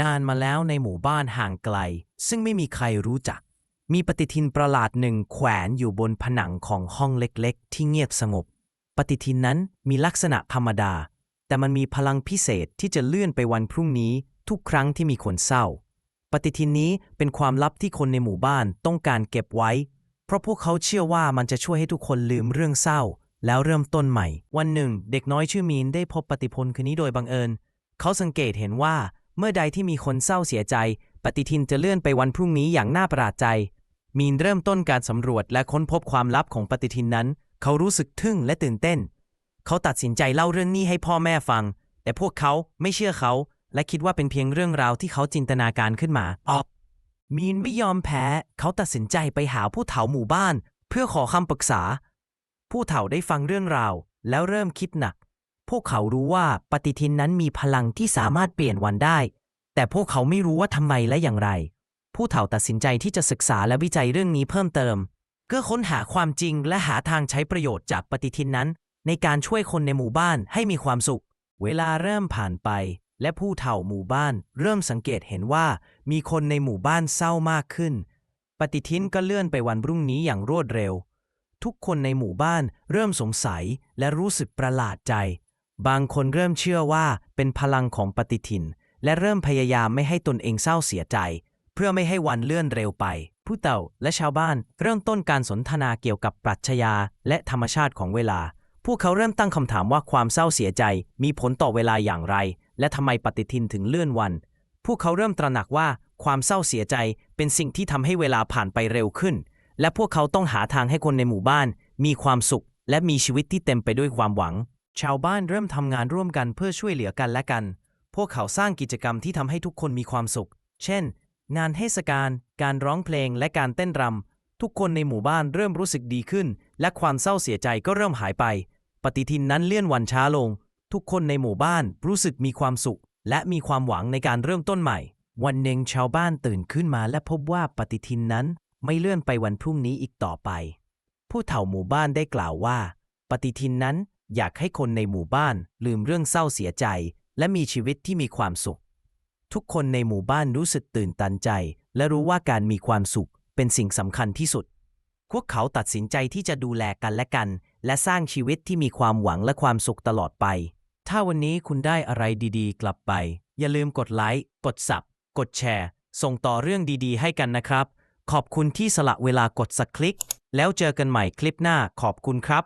นานมาแล้วในหมู่บ้านห่างไกล ซึ่งไม่มีใครรู้จัก มีปฏิทินประหลาดหนึ่งแขวนอยู่บนผนังของห้องเล็กๆ ที่เงียบสงบ ปฏิทินนั้นมีลักษณะธรรมดา แต่มันมีพลังพิเศษที่จะเลื่อนไปวันพรุ่งนี้ ทุกครั้งที่มีคนเศร้า ปฏิทินนี้เป็นความลับที่คนในหมู่บ้านต้องการเก็บไว้ เพราะพวกเขาเชื่อว่ามันจะช่วยให้ทุกคนลืมเรื่องเศร้า แล้วเริ่มต้นใหม่ วันหนึ่ง เด็กน้อยชื่อมีนได้พบปฏิพลคืนนี้โดยบังเอิญ เขาสังเกตเห็นว่า เมื่อใดที่มีคนเศร้าเสียใจ ปฏิทินจะเลื่อนไปวันพรุ่งนี้อย่างน่าประหลาดใจ มีนเริ่มต้นการสำรวจและค้นพบความลับของปฏิทินนั้น เขารู้สึกทึ่งและตื่นเต้น เขาตัดสินใจเล่าเรื่องนี้ให้พ่อแม่ฟัง แต่พวกเขาไม่เชื่อเขา และคิดว่าเป็นเพียงเรื่องราวที่เขาจินตนาการขึ้นมาออกมีนไม่ยอมแพ้ เขาตัดสินใจไปหาผู้เฒ่าหมู่บ้าน เพื่อขอคำปรึกษา ผู้เฒ่าได้ฟังเรื่องราว แล้วเริ่มคิดหนัก พวกเขารู้ว่าปฏิทินนั้นมีพลังที่สามารถเปลี่ยนวันได้ แต่พวกเขาไม่รู้ว่าทำไมและอย่างไร ผู้เฒ่าตัดสินใจที่จะศึกษาและวิจัยเรื่องนี้เพิ่มเติม เพื่อค้นหาความจริงและหาทางใช้ประโยชน์จากปฏิทินนั้น ในการช่วยคนในหมู่บ้านให้มีความสุข เวลาเริ่มผ่านไป และผู้เฒ่าหมู่บ้าน เริ่มสังเกตเห็นว่ามีคนในหมู่บ้านเศร้ามากขึ้น ปฏิทินก็เลื่อนไปวันพรุ่งนี้อย่างรวดเร็วทุกคนในหมู่บ้านเริ่มสงสัยและรู้สึกประหลาดใจ บางคนเริ่มเชื่อว่าเป็นพลังของปฏิทิน และเริ่มพยายามไม่ให้ตนเองเศร้าเสียใจ เพื่อไม่ให้วันเลื่อนเร็วไป ผู้เต่าและชาวบ้านเริ่มต้นการสนทนาเกี่ยวกับปรัชญาและธรรมชาติของเวลา พวกเขาเริ่มตั้งคำถามว่าความเศร้าเสียใจมีผลต่อเวลาอย่างไร และทำไมปฏิทินถึงเลื่อนวัน พวกเขาเริ่มตระหนักว่าความเศร้าเสียใจเป็นสิ่งที่ทำให้เวลาผ่านไปเร็วขึ้น และพวกเขาต้องหาทางให้คนในหมู่บ้าน มีความสุข และมีชีวิตที่เต็มไปด้วยความหวัง ชาวบ้านเริ่มทำงานร่วมกันเพื่อช่วยเหลือกันและกัน พวกเขาสร้างกิจกรรมที่ทำให้ทุกคนมีความสุข เช่น งานเทศกาล การร้องเพลง และการเต้นรำ ทุกคนในหมู่บ้านเริ่มรู้สึกดีขึ้น และความเศร้าเสียใจก็เริ่มหายไป ปฏิทินนั้นเลื่อนวันช้าลง ทุกคนในหมู่บ้านรู้สึกมีความสุข และมีความหวังในการเริ่มต้นใหม่ วันหนึ่งชาวบ้านตื่นขึ้นมาและพบว่าปฏิทินนั้นไม่เลื่อนไปวันพรุ่งนี้อีกต่อไป ผู้เฒ่าหมู่บ้านได้กล่าวว่า ปฏิทินนั้น อยากให้คนในหมู่บ้านลืมเรื่องเศร้าเสียใจ และมีชีวิตที่มีความสุข ทุกคนในหมู่บ้านรู้สึกตื่นตันใจ และรู้ว่าการมีความสุขเป็นสิ่งสำคัญที่สุด พวกเขาตัดสินใจที่จะดูแลกันและกัน และสร้างชีวิตที่มีความหวังและความสุขตลอดไป ถ้าวันนี้คุณได้อะไรดีๆ กลับไป อย่าลืมกดไลค์กดสับกดแชร์ ส่งต่อเรื่องดีๆ ให้กันนะครับ ขอบคุณที่สละเวลากดสักคลิก แล้วเจอกันใหม่คลิปหน้าขอบคุณครับ